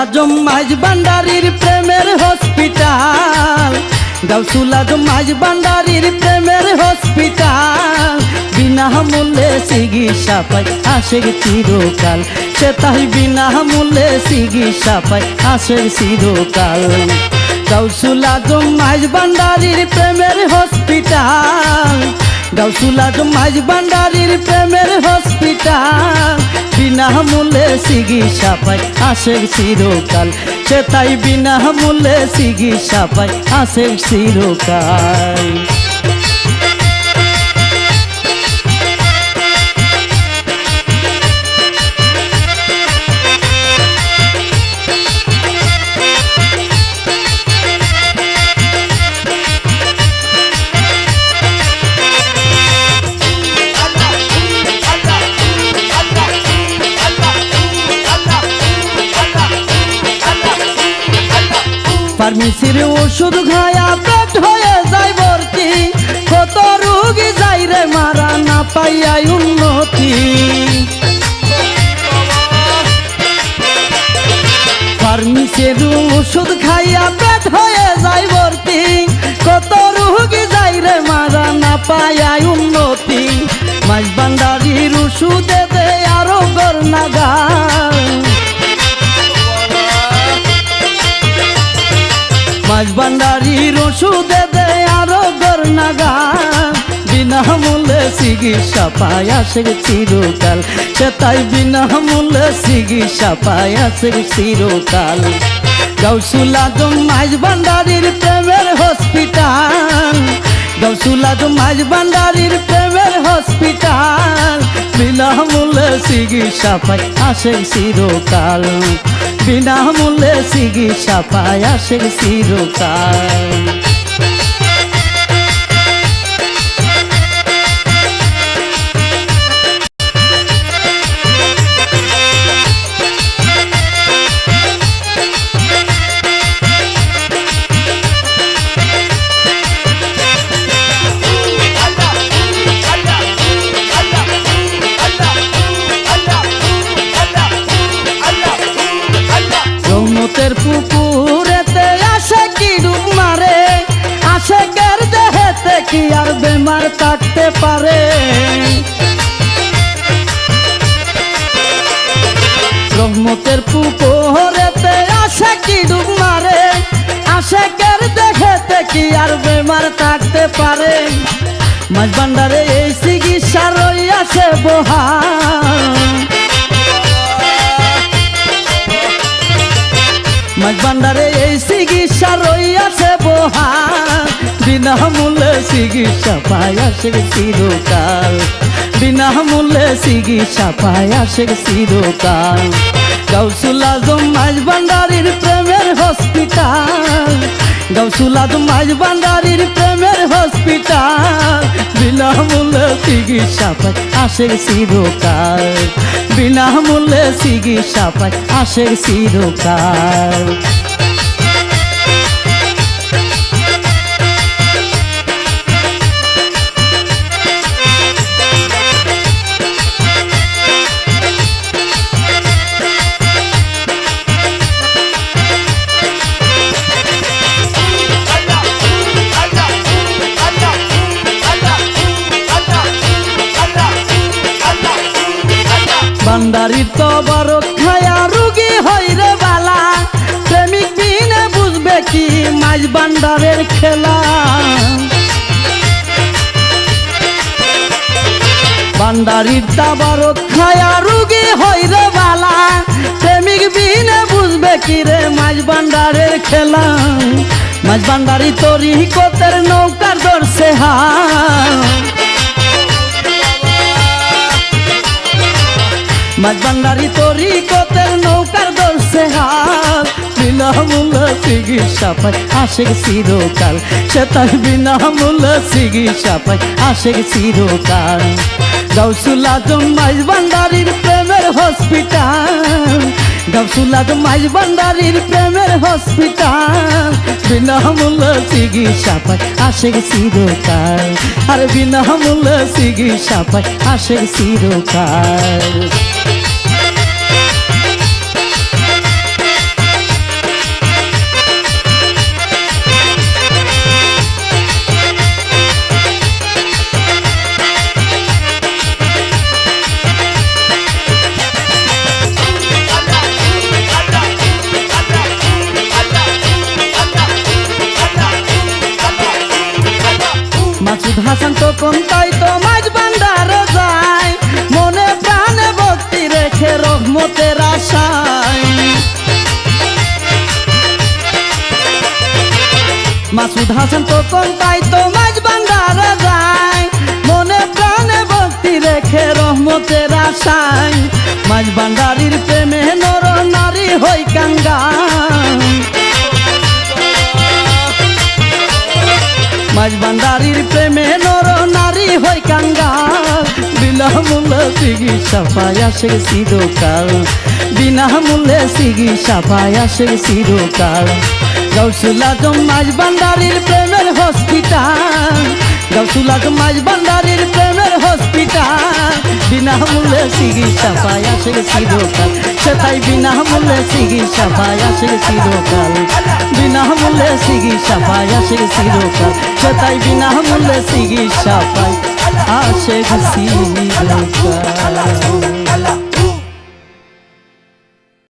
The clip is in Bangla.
আজম মাঝ ভান্ডারির প্রেমের হসপিটাল। গাউসুল আজম মাঝ ভান্ডারির প্রেমের হসপিটাল। বিনা মূল্যে চিকিৎসা পাই আসে চিরকাল। সে তাই বিনা মূল্যে চিকিৎসা পাই আসে চিরকাল। গাউসুল আজম মাঝ ভান্ডারির প্রেমের হসপিটাল। গাউসুল আজম মাঝ হসপিটাল বিনা মূল্যে চিকিৎসা পাই আসে চিরকাল। সে তাই বিনা মূল্যে চিকিৎসা পাই আসে চিরকাল। ফার্মেসির ওষুধ খায়া পেট হয়ে যায় ভর্তি কত রুগী যাই রে মারা না পাইয়াই উন্নতি। ফার্মেসির ওষুধ খাইয়া পেট হয়ে যায় ভর্তি কত রুগী যাই রে মারা না পাইয়াই উন্নতি। মাছ ভান্ডারির ওষুধে আরও গর নাগাল মাঝ ভান্ডারির ওষুধে দে আরও গর নাগা বিনা মূল্যে চিকিৎসা পায় আসে চিরকাল। সে তাই বিনা মূল্যে চিকিৎসা পায় আসে চিরকাল। গাউসুল আজম মাঝ ভান্ডারির প্রেমের হসপিটাল। গাউসুল আজম মাঝ ভান্ডারির প্রেমের হসপিটাল। বিনা মূল্যে চিকিৎসা পায় আসে চিরকাল। বিনা মূল্যে চিকিৎসা পায় আসে চিরকাল কি আর বেমার থাকতে পারে? রহমতের পুকুরেতে আসে কি ডুব মারে? আসে কের দেহেতে কি আর বেমার থাকতে পারে? মাছ ভান্ডারে এই চিকিৎসা রইয়াছে বহা। মাছ ভান্ডারে এই চিকিৎসা আছে বহা। বিনা মূল্যে চিকিৎসা পায় আসে চিরকাল। বিনা মূল্যে চিকিৎসা পায় আসে চিরকাল। গাউসুল আজম ভান্ডারির প্রেমের হসপিটাল। গাউসুল আজম ভান্ডারির প্রেমের হসপিটাল। বিনা মূল্যে চিকিৎসা পায় আসে চিরকাল। বিনা মূল্যে চিকিৎসা পায় আসে চিরকাল। বান্দারির তো বড় খায়া রুগী হই রে বালা। প্রেমিক বিনে বুঝবে কি মাঝ বান্দারের খেলা। বান্দারির তাবার খায়া রুগী হই রে বালা। প্রেমিক বিনে বুঝবে কি রে মাঝ বান্দারের খেলা। মাঝ বান্দারি তরি কোতের নৌকার দর্শে হা মাঝ ভান্ডারি তরি কতের নৌকার দর্শে হাল। বিনামূল্য চিকিৎসা পাই আসে চিরকাল। সে তাই বিনামূল্য চিকিৎসা পাই আসে চিরকাল। গাউসুল আজম মাঝ ভান্ডারির প্রেমের হসপিটাল। গাউসুল আজম মাঝ ভান্ডারির প্রেমের হসপিটাল। বিনামূল্য চিকিৎসা পাই আসে চিরকাল। আর বিনামূল্য চিকিৎসা পাই আসে চিরকাল। হাসান তখন তাই তো মাঝ ভান্ডারে যায়। মনে প্রাণে ভক্তি রেখে রহমতের আশায়। মাঝ ভান্ডারির প্রেমে নর নারী হই কাঙ্গা মাঝ ভান্ডারির প্রেমে নর নারী হই কাঙ্গা বিনামূল্যে চিকিৎসা পায় আসে চিরকাল। বিনামূল্যে চিকিৎসা পায় আসে চিরকাল। গৌসুল আজম মাঝ ভান্ডারির প্রেমের হসপিটাল। গৌসুল আজম মাঝ ভান্ডারির প্রেমের হসপিটাল। বিনামূল্যে চিকিৎসা পায় আসে চিরকাল। সেটাই বিনামূল্যে চিকিৎসা পায় আসে চিরকাল। বিনামূল্যে চিকিৎসা পায় আসে চিরকাল। সেটাই বিনামূল্যে চিকিৎসা পায় আসে চিরকাল।